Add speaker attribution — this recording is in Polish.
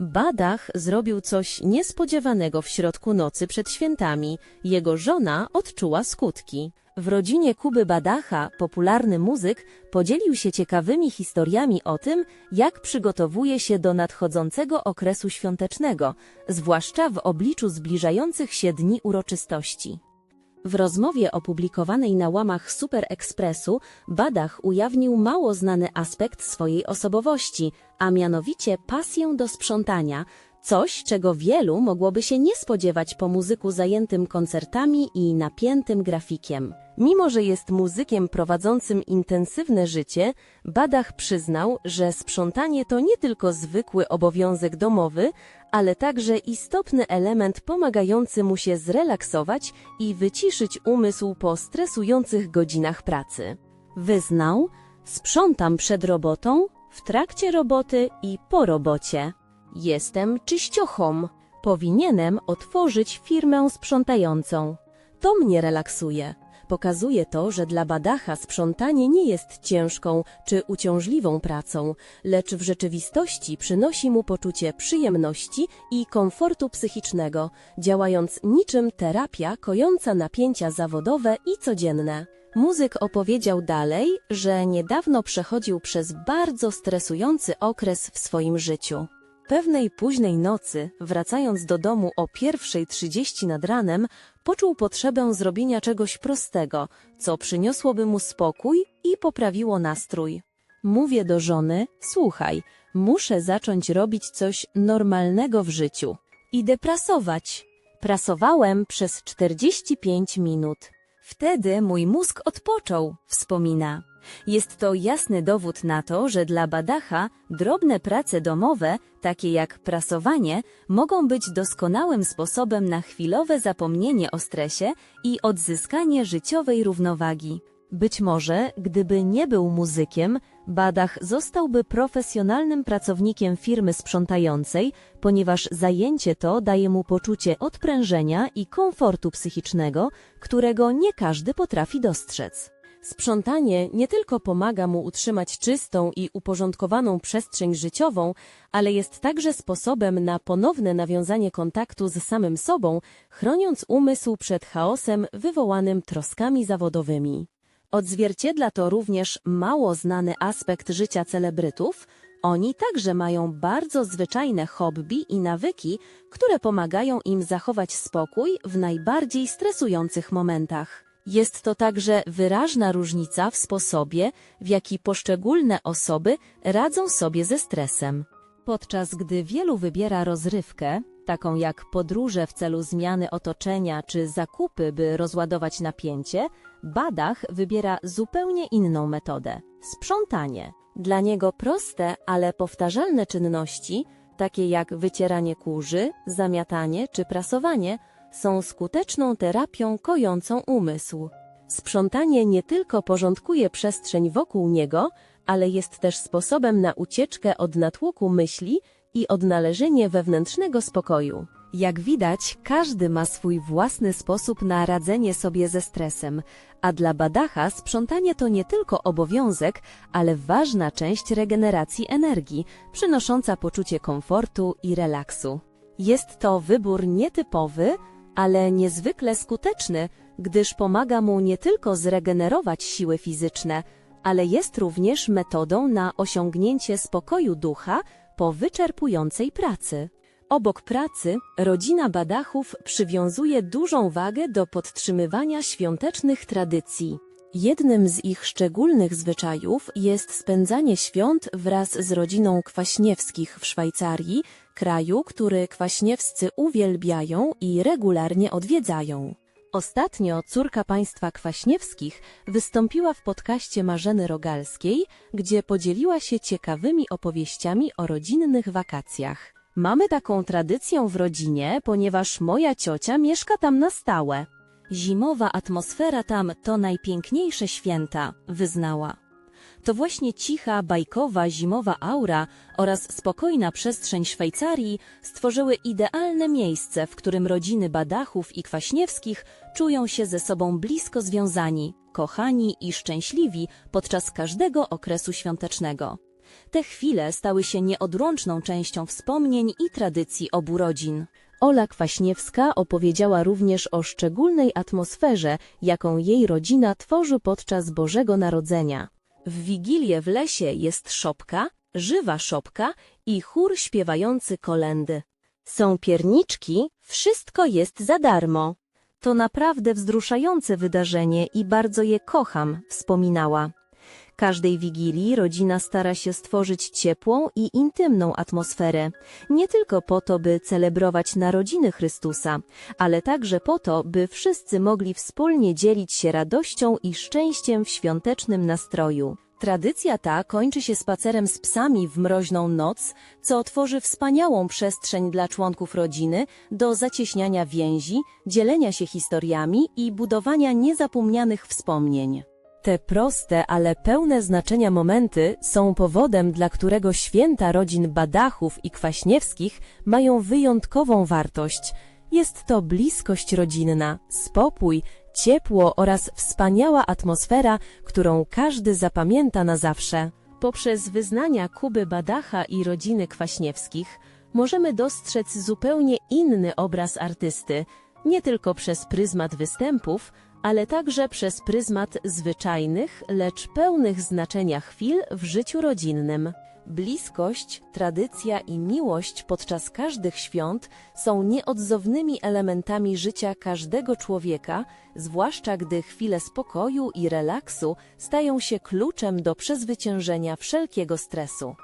Speaker 1: Badach zrobił coś niespodziewanego w środku nocy przed świętami. Jego żona odczuła skutki. W rodzinie Kuby Badacha, popularny muzyk, podzielił się ciekawymi historiami o tym, jak przygotowuje się do nadchodzącego okresu świątecznego, zwłaszcza w obliczu zbliżających się dni uroczystości. W rozmowie opublikowanej na łamach Super Expressu Badach ujawnił mało znany aspekt swojej osobowości, a mianowicie pasję do sprzątania, coś, czego wielu mogłoby się nie spodziewać po muzyku zajętym koncertami i napiętym grafikiem. Mimo, że jest muzykiem prowadzącym intensywne życie, Badach przyznał, że sprzątanie to nie tylko zwykły obowiązek domowy, ale także istotny element pomagający mu się zrelaksować i wyciszyć umysł po stresujących godzinach pracy. Wyznał, sprzątam przed robotą, w trakcie roboty i po robocie. Jestem czyściochą. Powinienem otworzyć firmę sprzątającą. To mnie relaksuje. Pokazuje to, że dla badacha sprzątanie nie jest ciężką czy uciążliwą pracą, lecz w rzeczywistości przynosi mu poczucie przyjemności i komfortu psychicznego, działając niczym terapia kojąca napięcia zawodowe i codzienne. Muzyk opowiedział dalej, że niedawno przechodził przez bardzo stresujący okres w swoim życiu. Pewnej późnej nocy, wracając do domu o pierwszej trzydzieści nad ranem, poczuł potrzebę zrobienia czegoś prostego, co przyniosłoby mu spokój i poprawiło nastrój. Mówię do żony, słuchaj, muszę zacząć robić coś normalnego w życiu. Idę prasować. Prasowałem przez 45 minut. Wtedy mój mózg odpoczął, wspomina. Jest to jasny dowód na to, że dla badacha drobne prace domowe, takie jak prasowanie, mogą być doskonałym sposobem na chwilowe zapomnienie o stresie i odzyskanie życiowej równowagi. Być może, gdyby nie był muzykiem, Badach zostałby profesjonalnym pracownikiem firmy sprzątającej, ponieważ zajęcie to daje mu poczucie odprężenia i komfortu psychicznego, którego nie każdy potrafi dostrzec. Sprzątanie nie tylko pomaga mu utrzymać czystą i uporządkowaną przestrzeń życiową, ale jest także sposobem na ponowne nawiązanie kontaktu z samym sobą, chroniąc umysł przed chaosem wywołanym troskami zawodowymi. Odzwierciedla to również mało znany aspekt życia celebrytów. Oni także mają bardzo zwyczajne hobby i nawyki, które pomagają im zachować spokój w najbardziej stresujących momentach. Jest to także wyraźna różnica w sposobie, w jaki poszczególne osoby radzą sobie ze stresem. Podczas gdy wielu wybiera rozrywkę, taką jak podróże w celu zmiany otoczenia czy zakupy, by rozładować napięcie, Badach wybiera zupełnie inną metodę sprzątanie. Dla niego proste, ale powtarzalne czynności, takie jak wycieranie kurzy, zamiatanie czy prasowanie, są skuteczną terapią kojącą umysł. Sprzątanie nie tylko porządkuje przestrzeń wokół niego, ale jest też sposobem na ucieczkę od natłoku myśli i odnalezienie wewnętrznego spokoju. Jak widać, każdy ma swój własny sposób na radzenie sobie ze stresem, a dla badacha sprzątanie to nie tylko obowiązek, ale ważna część regeneracji energii, przynosząca poczucie komfortu i relaksu. Jest to wybór nietypowy, ale niezwykle skuteczny, gdyż pomaga mu nie tylko zregenerować siły fizyczne, ale jest również metodą na osiągnięcie spokoju ducha po wyczerpującej pracy. Obok pracy, rodzina Badachów przywiązuje dużą wagę do podtrzymywania świątecznych tradycji. Jednym z ich szczególnych zwyczajów jest spędzanie świąt wraz z rodziną Kwaśniewskich w Szwajcarii, kraju, który Kwaśniewscy uwielbiają i regularnie odwiedzają. Ostatnio córka państwa Kwaśniewskich wystąpiła w podcaście Marzeny Rogalskiej, gdzie podzieliła się ciekawymi opowieściami o rodzinnych wakacjach. Mamy taką tradycję w rodzinie, ponieważ moja ciocia mieszka tam na stałe. Zimowa atmosfera tam to najpiękniejsze święta, wyznała. To właśnie cicha, bajkowa, zimowa aura oraz spokojna przestrzeń Szwajcarii stworzyły idealne miejsce, w którym rodziny Badachów i Kwaśniewskich czują się ze sobą blisko związani, kochani i szczęśliwi podczas każdego okresu świątecznego.
Speaker 2: Te chwile stały się nieodłączną częścią wspomnień i tradycji obu rodzin.
Speaker 1: Ola Kwaśniewska opowiedziała również o szczególnej atmosferze, jaką jej rodzina tworzy podczas Bożego Narodzenia. W Wigilię w lesie jest szopka, żywa szopka i chór śpiewający kolendy. Są pierniczki, wszystko jest za darmo. To naprawdę wzruszające wydarzenie i bardzo je kocham, wspominała. Każdej wigilii rodzina stara się stworzyć ciepłą i intymną atmosferę, nie tylko po to, by celebrować narodziny Chrystusa, ale także po to, by wszyscy mogli wspólnie dzielić się radością i szczęściem w świątecznym nastroju. Tradycja ta kończy się spacerem z psami w mroźną noc, co tworzy wspaniałą przestrzeń dla członków rodziny do zacieśniania więzi, dzielenia się historiami i budowania niezapomnianych wspomnień. Te proste, ale pełne znaczenia momenty są powodem, dla którego święta rodzin Badachów i Kwaśniewskich mają wyjątkową wartość. Jest to bliskość rodzinna, spokój, ciepło oraz wspaniała atmosfera, którą każdy zapamięta na zawsze. Poprzez wyznania Kuby Badacha i rodziny Kwaśniewskich możemy dostrzec zupełnie inny obraz artysty, nie tylko przez pryzmat występów, ale także przez pryzmat zwyczajnych, lecz pełnych znaczenia chwil w życiu rodzinnym. Bliskość, tradycja i miłość podczas każdych świąt są nieodzownymi elementami życia każdego człowieka, zwłaszcza gdy chwile spokoju i relaksu stają się kluczem do przezwyciężenia wszelkiego stresu.